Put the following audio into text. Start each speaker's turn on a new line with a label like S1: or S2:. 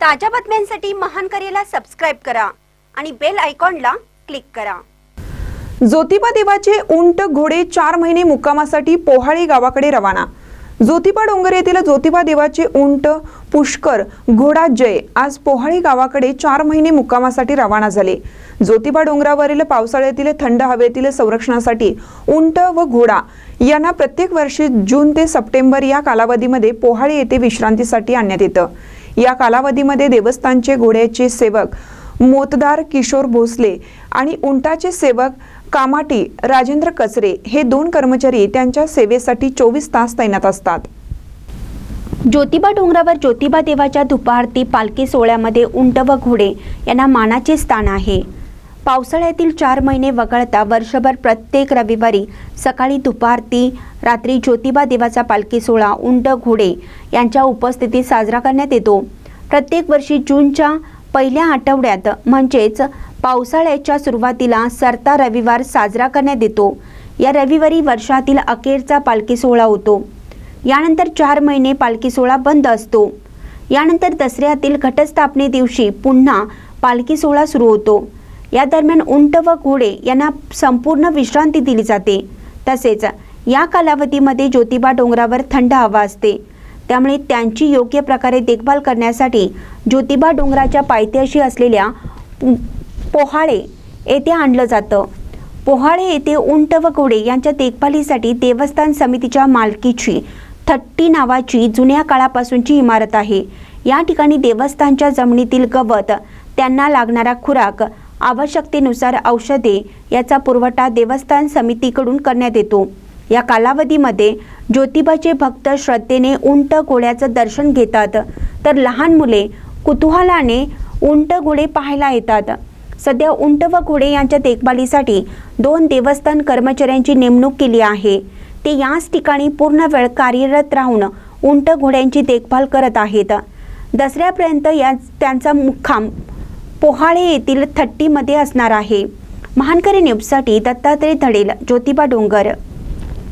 S1: ताज्या बातम्यांसाठी महान करेला सबस्क्राईब करा आणि बेल आयकॉनला क्लिक करा.
S2: ज्योतिबा देवाचे उंट घोडे चार महिने मुक्कामासाठी पोहाळी गावाकडे रवाना. ज्योतिबा डोंगर येथील ज्योतिबा देवाचे उंट पुष्कर घोडा जय आज पोहाळी गावाकडे चार महिने मुक्कामासाठी रवाना झाले. ज्योतिबा डोंगरावरील पावसाळ्यातील थंड हवेतील संरक्षणासाठी उंट व घोडा यांना प्रत्येक वर्षी जून ते सप्टेंबर या कालावधीमध्ये पोहाळी येथे विश्रांतीसाठी आणण्यात येतं. या कालावधीमध्ये देवस्थानचे घोड्याचे सेवक मोतदार किशोर भोसले आणि उंटाचे सेवक कामाटी राजेंद्र कचरे हे दोन कर्मचारी त्यांच्या सेवेसाठी चोवीस तास तैनात असतात.
S1: ज्योतिबा डोंगरावर ज्योतिबा देवाच्या धुपारती पालखी सोहळ्यामध्ये उंट व घोडे यांना मानाचे स्थान आहे. पावसाळ्यातील चार महिने वगळता वर्षभर प्रत्येक रविवारी सकाळी दुपारती रात्री ज्योतिबा देवाचा पालखी सोहळा उंट घोडे यांच्या उपस्थितीत साजरा करण्यात येतो. प्रत्येक वर्षी जूनच्या पहिल्या आठवड्यात म्हणजेच पावसाळ्याच्या सुरुवातीला सरता रविवार साजरा करण्यात येतो. या रविवारी वर्षातील अखेरचा पालखी सोहळा होतो. यानंतर चार महिने पालखी सोहळा बंद असतो. यानंतर दसऱ्यातील घटस्थापने दिवशी पुन्हा पालखी सोहळा सुरू होतो. या दरम्यान उंट व घोडे यांना संपूर्ण विश्रांती दिली जाते. तसेच या कालावधीमध्ये ज्योतिबा डोंगरावर थंड हवा असते. त्यामुळे त्यांची योग्य प्रकारे देखभाल करण्यासाठी ज्योतिबा डोंगराच्या पायथ्याशी असलेल्या पोहाळे येथे आणलं जातं. पोहाळे येथे उंट व घोडे यांच्या देखभालीसाठी देवस्थान समितीच्या मालकीची थट्टी नावाची जुन्या काळापासूनची इमारत आहे. या ठिकाणी देवस्थानच्या जमिनीतील गवत त्यांना लागणारा खुराक आवश्यकतेनुसार औषधे याचा पुरवठा देवस्थान समितीकडून करण्यात येतो. या कालावधीमध्ये ज्योतिबाचे भक्त श्रद्धेने उंट घोड्याचं दर्शन घेतात. तर लहान मुले कुतूहलाने उंट घोडे पाहायला येतात. सध्या उंट व घोडे यांच्या देखभालीसाठी दोन देवस्थान कर्मचाऱ्यांची नेमणूक केली आहे. ते याच ठिकाणी पूर्ण वेळ कार्यरत राहून उंट घोड्यांची देखभाल करत आहेत. दसऱ्यापर्यंत या त्यांचा मुक्काम पोहाळे येथील थट्टीमध्ये असणार आहे. महानकरी न्यूजसाठी दत्तात्रय धडेल ज्योतिबा डोंगर.